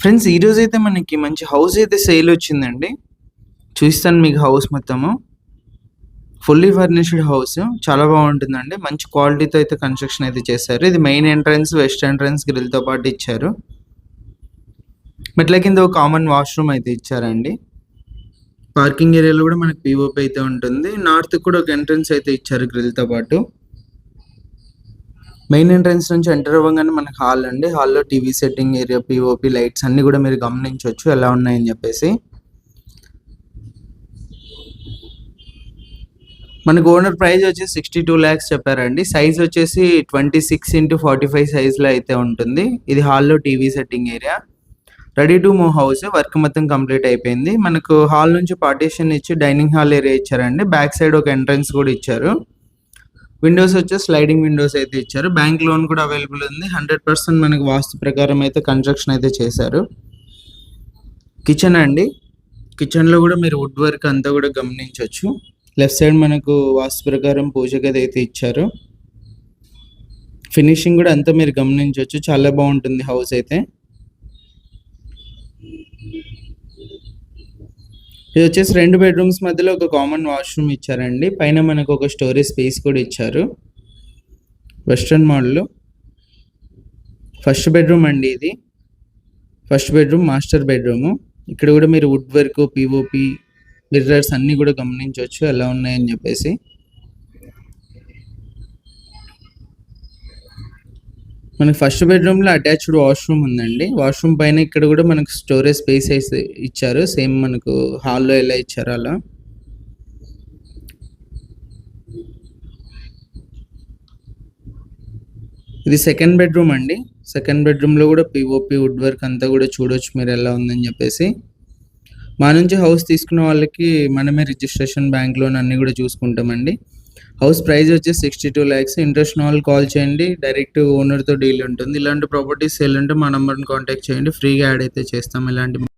Friends ఈరోజు అయితే మనకి మంచి హౌస్ అయితే సేల్ వచ్చిందండి. చూస్తాను మీకు హౌస్ మొత్తము. ఫుల్లీ ఫర్నిష్డ్ హౌస్ చాలా బాగుంటుందండి. మంచి క్వాలిటీతో అయితే కన్స్ట్రక్షన్ అయితే చేశారు. ఇది మెయిన్ ఎంట్రన్స్ వెస్ట్ ఎంట్రన్స్ గ్రిల్తో పాటు ఇచ్చారు. మెట్ల కింద ఒక కామన్ వాష్రూమ్ అయితే ఇచ్చారండి. పార్కింగ్ ఏరియాలో కూడా మనకి పీఓపీ అయితే ఉంటుంది. నార్త్ కూడా ఒక ఎంట్రన్స్ అయితే ఇచ్చారు గ్రిల్తో పాటు. మెయిన్ ఎంట్రన్స్ నుంచి ఎంటర్ అవ్వగానే మనకి హాల్ అండి. హాల్లో TV setting area POP lights అన్ని కూడా మీరు గమనించవచ్చు. ఎలా ఉన్నాయని చెప్పేసి. మనకు ఓనర్ ప్రైస్ వచ్చేసి సిక్స్టీ టూ ల్యాక్స్ చెప్పారండి. సైజ్ వచ్చేసి twenty six into forty five సైజ్లో అయితే ఉంటుంది. ఇది హాల్లో TV setting area. Ready to move house work మొత్తం కంప్లీట్ అయిపోయింది. మనకు హాల్ నుంచి పార్టీషన్ ఇచ్చి డైనింగ్ హాల్ ఏరియా ఇచ్చారండి. బ్యాక్ సైడ్ ఒక ఎంట్రన్స్ కూడా ఇచ్చారు. విండోస్ వచ్చి స్లైడింగ్ విండోస్ అయితే ఇచ్చారు. బ్యాంక్ లోన్ కూడా అవైలబుల్ ఉంది. హండ్రెడ్ పర్సెంట్ మనకి వాస్తు ప్రకారం అయితే కన్స్ట్రక్షన్ అయితే చేశారు. కిచెన్ అండి. కిచెన్లో కూడా మీరు వుడ్ వర్క్ అంతా కూడా గమనించవచ్చు. లెఫ్ట్ సైడ్ మనకు వాస్తు ప్రకారం పూజ గది అయితే ఇచ్చారు. ఫినిషింగ్ కూడా అంతా మీరు గమనించవచ్చు. చాలా బాగుంటుంది హౌస్ అయితే. ఇది వచ్చేసి రెండు బెడ్రూమ్స్ మధ్యలో ఒక కామన్ వాష్రూమ్ ఇచ్చారండి. పైన మనకు ఒక స్టోరేజ్ స్పేస్ కూడా ఇచ్చారు. వెస్ట్రన్ మోడల్ ఫస్ట్ బెడ్రూమ్ అండి ఇది. ఫస్ట్ బెడ్రూమ్ మాస్టర్ బెడ్రూమ్ ఇక్కడ కూడా మీరు వుడ్ వర్క్ పీఓపి మిర్రర్స్ అన్నీ కూడా గమనించవచ్చు. ఎలా ఉన్నాయని చెప్పేసి. మనకి ఫస్ట్ బెడ్రూమ్లో అటాచ్డ్ వాష్రూమ్ ఉందండి. వాష్రూమ్ పైన ఇక్కడ కూడా మనకు స్టోరేజ్ స్పేస్ అయితే ఇచ్చారు. సేమ్ మనకు హాల్లో ఎలా ఇచ్చారో అలా. ఇది సెకండ్ బెడ్రూమ్ అండి. సెకండ్ బెడ్రూమ్లో కూడా పిఓపి వుడ్ వర్క్ అంతా కూడా చూడొచ్చు మీరు ఎలా ఉందని చెప్పేసి. మా నుంచి హౌస్ తీసుకున్న వాళ్ళకి మనమే రిజిస్ట్రేషన్ బ్యాంక్ లోన్ అన్నీ కూడా చూసుకుంటామండి. హౌస్ ప్రైస్ వచ్చేసి సిక్స్టీ టూ ల్యాక్స్. ఇంట్రెస్ట్ వాళ్ళు కాల్ చేయండి. డైరెక్ట్ ఓనర్తో డీల్ ఉంటుంది. ఇలాంటి ప్రాపర్టీస్ సేల్ ఉంటే మా నెంబర్ని కాంటాక్ట్ చేయండి. ఫ్రీగా యాడ్ అయితే చేస్తాం ఇలాంటి